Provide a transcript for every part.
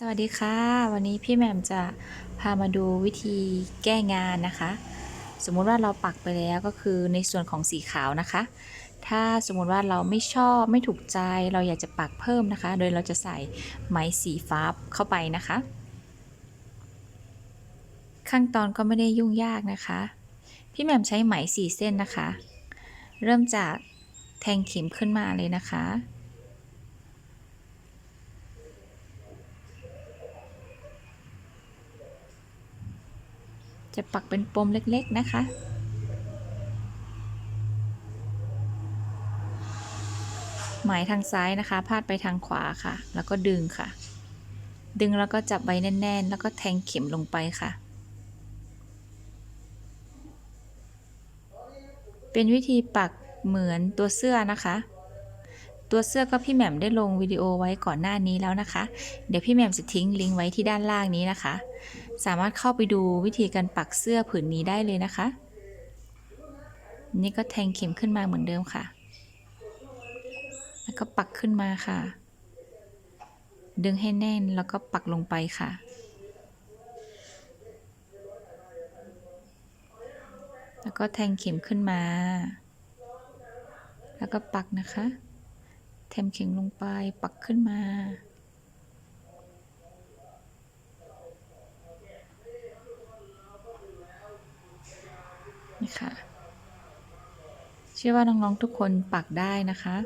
สวัสดีค่ะ วันนี้พี่แหม่มจะพามาดูวิธีแก้งานนะคะ สมมุติว่าเราปักไปแล้วก็คือในส่วนของสีขาวนะคะ ถ้าสมมุติว่าเราไม่ชอบไม่ถูกใจเราอยากจะปักเพิ่มนะคะ โดยเราจะใส่ไหมสีฟ้าเข้าไปนะคะ ขั้นตอนก็ไม่ได้ยุ่งยากนะคะ พี่แหม่มใช้ไหมสี่เส้นนะคะ เริ่มจากแทงเข็มขึ้นมาเลยนะคะ จะปักเป็นปมเล็กๆนะคะ หมายทางซ้ายนะคะ พาดไปทางขวาค่ะ แล้วก็ดึงค่ะ ดึงแล้วก็จับไว้แน่น ๆ แล้วก็แทงเข็มลงไปค่ะ เป็นวิธีปักเหมือนตัวเสื้อนะคะตัวเสื้อก็พี่แหม่มได้ลงวิดีโอไว้ก่อนหน้านี้แล้วนะคะ เดี๋ยวพี่แหม่มจะทิ้งลิงก์ไว้ที่ด้านล่างนี้นะคะ สามารถเข้าไปดูวิธีการปักเสื้อผืนนี้ได้เลยนะคะ นี่ก็แทงเข็มขึ้นมาเหมือนเดิมค่ะ แล้วก็ปักขึ้นมาค่ะ ดึงให้แน่นแล้วก็ปักลงไปค่ะแล้วก็แทงเข็มขึ้นมา แล้วก็ปักนะคะ แทงเข็มลงไป ปักขึ้นมา นี่ค่ะ เชื่อว่าน้องๆทุกคนปักได้นะคะ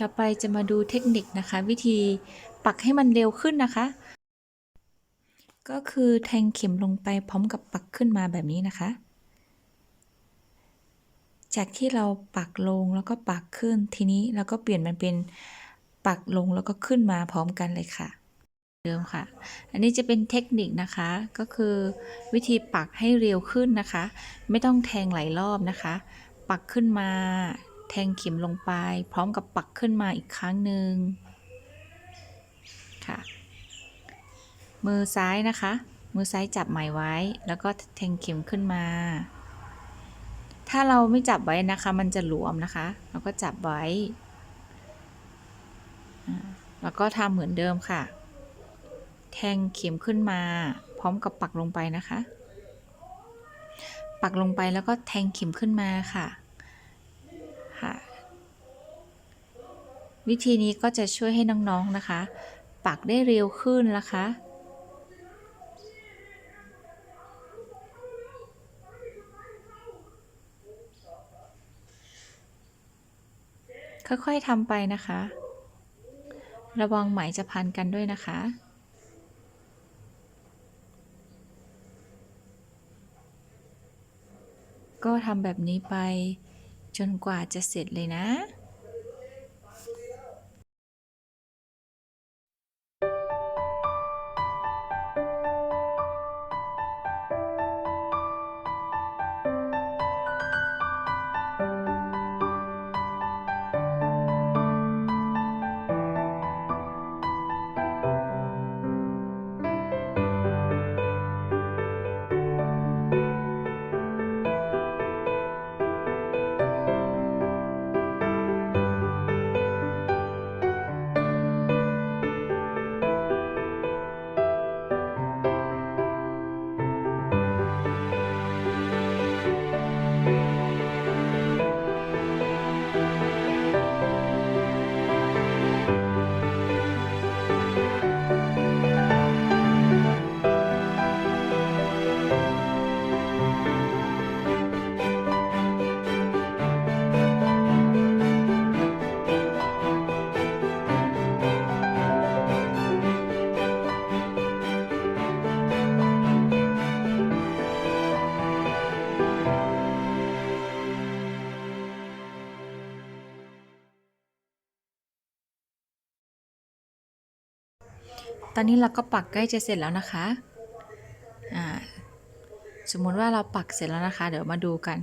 ต่อไปจะมาดูเทคนิคนะคะ วิธีปักให้มันเร็วขึ้นนะคะ ก็คือแทงเข็มลงไปพร้อมกับปักขึ้นมาแบบนี้นะคะ จากที่เราปักลงแล้วก็ปักขึ้นทีนี้เราก็เปลี่ยนมันเป็นปักลงแล้วก็ขึ้นมาพร้อมกันเลยค่ะ เดิมค่ะ อันนี้จะเป็นเทคนิคนะคะ ก็คือวิธีปักให้เร็วขึ้นนะคะ ไม่ต้องแทงหลายรอบนะคะ ปักขึ้นมา แทงเข็มลงไป พร้อมกับปักขึ้นมาอีกครั้งหนึ่งค่ะ มือซ้ายนะคะ มือซ้ายจับไหมไว้ แล้วก็แทงเข็มขึ้นมา ถ้าเราไม่จับไว้นะคะ มันจะหลวมนะคะ เราก็จับไว้ แล้วก็ทำเหมือนเดิมค่ะ แทงเข็มขึ้นมา พร้อมกับปักลงไปนะคะ ปักลงไปแล้วก็แทงเข็มขึ้นมาค่ะ วิธีนี้ก็จะช่วยให้น้องๆนะคะ ปักได้เร็วขึ้นนะคะ ค่อยๆทำไปนะคะ ระวังไหมจะพันกันด้วยนะคะก็ทำแบบนี้ไปจนกว่าจะเสร็จเลยนะ ตอนนี้เราก็ปักใกล้จะเสร็จแล้วนะคะอ่าสมมุติว่าเราปักเสร็จแล้วนะคะ เดี๋ยวมาดูกัน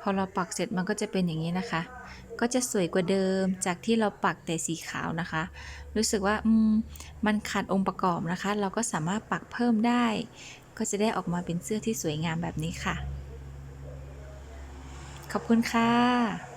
พอเราปักเสร็จมันก็จะเป็นอย่างนี้นะคะ ก็จะสวยกว่าเดิมจากที่เราปักแต่สีขาวนะคะ รู้สึกว่าอืมมันขาดองค์ประกอบนะคะ เราก็สามารถปักเพิ่มได้ ก็จะได้ออกมาเป็นเสื้อที่สวยงามแบบนี้ค่ะ ขอบคุณค่ะ